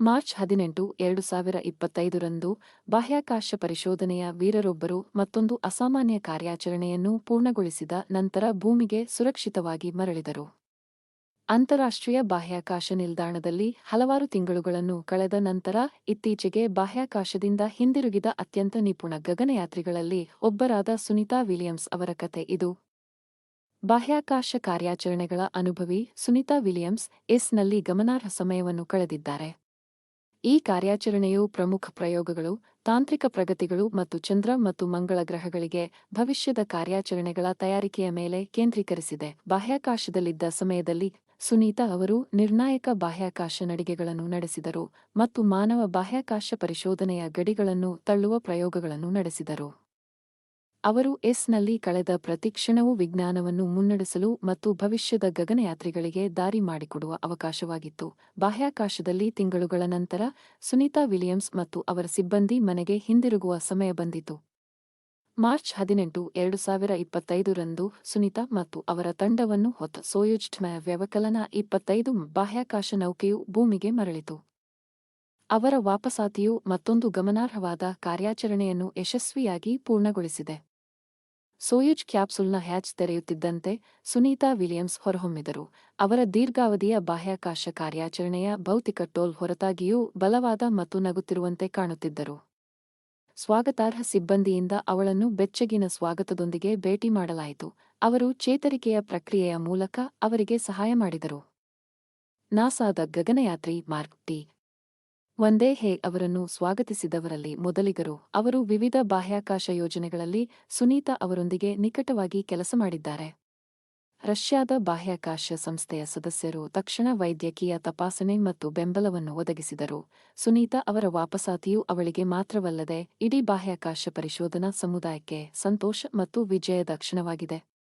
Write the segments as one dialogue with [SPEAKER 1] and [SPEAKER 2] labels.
[SPEAKER 1] March ಹದಿನೆಂಟು, ಎರಡು ಸಾವಿರ ಇಪ್ಪತ್ತೈದರಂದು ಬಾಹ್ಯಾಕಾಶ ಪರಿಶೋಧನೆಯ ವೀರರೊಬ್ಬರು ಮತ್ತೊಂದು ಅಸಾಮಾನ್ಯ ಕಾರ್ಯಾಚರಣೆಯನ್ನು ಪೂರ್ಣಗೊಳಿಸಿದ ನಂತರ ಭೂಮಿಗೆ ಸುರಕ್ಷಿತವಾಗಿ ಮರಳಿದರು. ಅಂತಾರಾಷ್ಟ್ರೀಯ ಬಾಹ್ಯಾಕಾಶ ನಿಲ್ದಾಣದಲ್ಲಿ ಹಲವಾರು ತಿಂಗಳುಗಳನ್ನು ಕಳೆದ ನಂತರ ಇತ್ತೀಚೆಗೆ ಬಾಹ್ಯಾಕಾಶದಿಂದ ಹಿಂದಿರುಗಿದ ಅತ್ಯಂತ ನಿಪುಣ ಗಗನಯಾತ್ರಿಗಳಲ್ಲಿ ಒಬ್ಬರಾದ ಸುನೀತಾ ವಿಲಿಯಮ್ಸ್ ಅವರ ಕತೆ ಇದು. ಬಾಹ್ಯಾಕಾಶ ಕಾರ್ಯಾಚರಣೆಗಳ ಅನುಭವಿ ಸುನೀತಾ ವಿಲಿಯಮ್ಸ್ ಎಸ್ನಲ್ಲಿ ಗಮನಾರ್ಹ ಸಮಯವನ್ನು ಕಳೆದಿದ್ದಾರೆ. ಈ ಕಾರ್ಯಾಚರಣೆಯು ಪ್ರಮುಖ ಪ್ರಯೋಗಗಳು, ತಾಂತ್ರಿಕ ಪ್ರಗತಿಗಳು ಮತ್ತು ಚಂದ್ರ ಮತ್ತು ಮಂಗಳ ಗ್ರಹಗಳಿಗೆ ಭವಿಷ್ಯದ ಕಾರ್ಯಾಚರಣೆಗಳ ತಯಾರಿಕೆಯ ಮೇಲೆ ಕೇಂದ್ರೀಕರಿಸಿದೆ. ಬಾಹ್ಯಾಕಾಶದಲ್ಲಿದ್ದ ಸಮಯದಲ್ಲಿ ಸುನೀತಾ ಅವರು ನಿರ್ಣಾಯಕ ಬಾಹ್ಯಾಕಾಶ ನಡಿಗೆಗಳನ್ನು ನಡೆಸಿದರು ಮತ್ತು ಮಾನವ ಬಾಹ್ಯಾಕಾಶ ಪರಿಶೋಧನೆಯ ಗಡಿಗಳನ್ನು ತಳ್ಳುವ ಪ್ರಯೋಗಗಳನ್ನು ನಡೆಸಿದರು. ಅವರು ಎಸ್ನಲ್ಲಿ ಕಳೆದ ಪ್ರತಿಕ್ಷಣವೂ ವಿಜ್ಞಾನವನ್ನು ಮುನ್ನಡೆಸಲು ಮತ್ತು ಭವಿಷ್ಯದ ಗಗನಯಾತ್ರಿಗಳಿಗೆ ದಾರಿ ಮಾಡಿಕೊಡುವ ಅವಕಾಶವಾಗಿತ್ತು. ಬಾಹ್ಯಾಕಾಶದಲ್ಲಿ ತಿಂಗಳುಗಳ ನಂತರ ಸುನೀತಾ ವಿಲಿಯಮ್ಸ್ ಮತ್ತು ಅವರ ಸಿಬ್ಬಂದಿ ಮನೆಗೆ ಹಿಂದಿರುಗುವ ಸಮಯ ಬಂದಿತು. ಮಾರ್ಚ್ ಹದಿನೆಂಟು, ಎರಡು ಸಾವಿರ ಇಪ್ಪತ್ತೈದರಂದು ಸುನೀತಾ ಮತ್ತು ಅವರ ತಂಡವನ್ನು ಹೊತ್ತ ಸೋಯುಜ್ ಟ್ಮ ವ್ಯವಕಲನ ಇಪ್ಪತ್ತೈದು ಬಾಹ್ಯಾಕಾಶ ನೌಕೆಯು ಭೂಮಿಗೆ ಮರಳಿತು. ಅವರ ವಾಪಸಾತಿಯು ಮತ್ತೊಂದು ಗಮನಾರ್ಹವಾದ ಕಾರ್ಯಾಚರಣೆಯನ್ನು ಯಶಸ್ವಿಯಾಗಿ ಪೂರ್ಣಗೊಳಿಸಿದೆ. ಸೋಯುಜ್ ಕ್ಯಾಪ್ಸುಲ್ನ ಹ್ಯಾಚ್ ತೆರೆಯುತ್ತಿದ್ದಂತೆ ಸುನೀತಾ ವಿಲಿಯಮ್ಸ್ ಹೊರಹೊಮ್ಮಿದರು. ಅವರ ದೀರ್ಘಾವಧಿಯ ಬಾಹ್ಯಾಕಾಶ ಕಾರ್ಯಾಚರಣೆಯ ಭೌತಿಕ ಟೋಲ್ ಹೊರತಾಗಿಯೂ ಬಲವಾದ ಮತ್ತು ನಗುತ್ತಿರುವಂತೆ ಕಾಣುತ್ತಿದ್ದರು. ಸ್ವಾಗತಾರ್ಹ ಸಿಬ್ಬಂದಿಯಿಂದ ಅವಳನ್ನು ಬೆಚ್ಚಗಿನ ಸ್ವಾಗತದೊಂದಿಗೆ ಭೇಟಿ ಮಾಡಲಾಯಿತು. ಅವರು ಚೇತರಿಕೆಯ ಪ್ರಕ್ರಿಯೆಯ ಮೂಲಕ ಅವರಿಗೆ ಸಹಾಯ ಮಾಡಿದರು. ನಾಸಾದ ಗಗನಯಾತ್ರಿ ಮಾರ್ಕ್ ಟಿ. ಒಂದೇ ಹೇ ಅವರನ್ನು ಸ್ವಾಗತಿಸಿದವರಲ್ಲಿ ಮೊದಲಿಗರು. ಅವರು ವಿವಿಧ ಬಾಹ್ಯಾಕಾಶ ಯೋಜನೆಗಳಲ್ಲಿ ಸುನೀತಾ ಅವರೊಂದಿಗೆ ನಿಕಟವಾಗಿ ಕೆಲಸ ಮಾಡಿದ್ದಾರೆ. ರಷ್ಯಾದ ಬಾಹ್ಯಾಕಾಶ ಸಂಸ್ಥೆಯ ಸದಸ್ಯರು ತಕ್ಷಣ ವೈದ್ಯಕೀಯ ತಪಾಸಣೆ ಮತ್ತು ಬೆಂಬಲವನ್ನು ಒದಗಿಸಿದರು. ಸುನೀತಾ ಅವರ ವಾಪಸಾತಿಯು ಅವಳಿಗೆ ಮಾತ್ರವಲ್ಲದೆ ಇಡೀ ಬಾಹ್ಯಾಕಾಶ ಪರಿಶೋಧನಾ ಸಮುದಾಯಕ್ಕೆ ಸಂತೋಷ ಮತ್ತು ವಿಜಯದ ಕ್ಷಣವಾಗಿದೆ.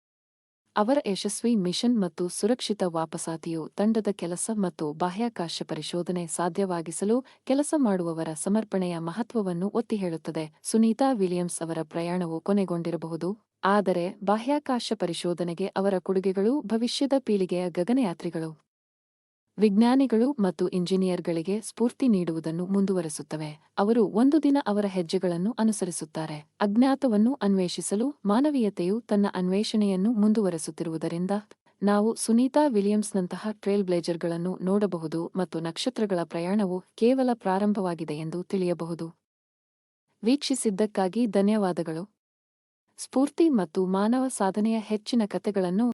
[SPEAKER 1] ಅವರ ಯಶಸ್ವಿ ಮಿಷನ್ ಮತ್ತು ಸುರಕ್ಷಿತ ವಾಪಸಾತಿಯು ತಂಡದ ಕೆಲಸ ಮತ್ತು ಬಾಹ್ಯಾಕಾಶ ಪರಿಶೋಧನೆ ಸಾಧ್ಯವಾಗಿಸಲು ಕೆಲಸ ಮಾಡುವವರ ಸಮರ್ಪಣೆಯ ಮಹತ್ವವನ್ನು ಒತ್ತಿ ಹೇಳುತ್ತದೆ ಸುನೀತಾ ವಿಲಿಯಮ್ಸ್ ಅವರ ಪ್ರಯಾಣವು ಕೊನೆಗೊಂಡಿರಬಹುದು, ಆದರೆ ಬಾಹ್ಯಾಕಾಶ ಪರಿಶೋಧನೆಗೆ ಅವರ ಕೊಡುಗೆಗಳು ಭವಿಷ್ಯದ ಪೀಳಿಗೆಯ ಗಗನಯಾತ್ರಿಗಳು. ವಿಜ್ಞಾನಿಗಳು ಮತ್ತು ಇಂಜಿನಿಯರ್ಗಳಿಗೆ ಸ್ಫೂರ್ತಿ ನೀಡುವುದನ್ನು ಮುಂದುವರೆಸುತ್ತವೆ. ಅವರು ಒಂದು ದಿನ ಅವರ ಹೆಜ್ಜೆಗಳನ್ನು ಅನುಸರಿಸುತ್ತಾರೆ. ಅಜ್ಞಾತವನ್ನು ಅನ್ವೇಷಿಸಲು ಮಾನವೀಯತೆಯು ತನ್ನ ಅನ್ವೇಷಣೆಯನ್ನು ಮುಂದುವರೆಸುತ್ತಿರುವುದರಿಂದ ನಾವು ಸುನೀತಾ ವಿಲಿಯಮ್ಸ್ನಂತಹ ಟ್ರೇಲ್ ಬ್ಲೇಜರ್ಗಳನ್ನು ನೋಡಬಹುದು ಮತ್ತು ನಕ್ಷತ್ರಗಳ ಪ್ರಯಾಣವು ಕೇವಲ ಪ್ರಾರಂಭವಾಗಿದೆ ಎಂದು ತಿಳಿಯಬಹುದು. ವೀಕ್ಷಿಸಿದ್ದಕ್ಕಾಗಿ ಧನ್ಯವಾದಗಳು. ಸ್ಫೂರ್ತಿ ಮತ್ತು ಮಾನವ ಸಾಧನೆಯ ಹೆಚ್ಚಿನ ಕಥೆಗಳನ್ನು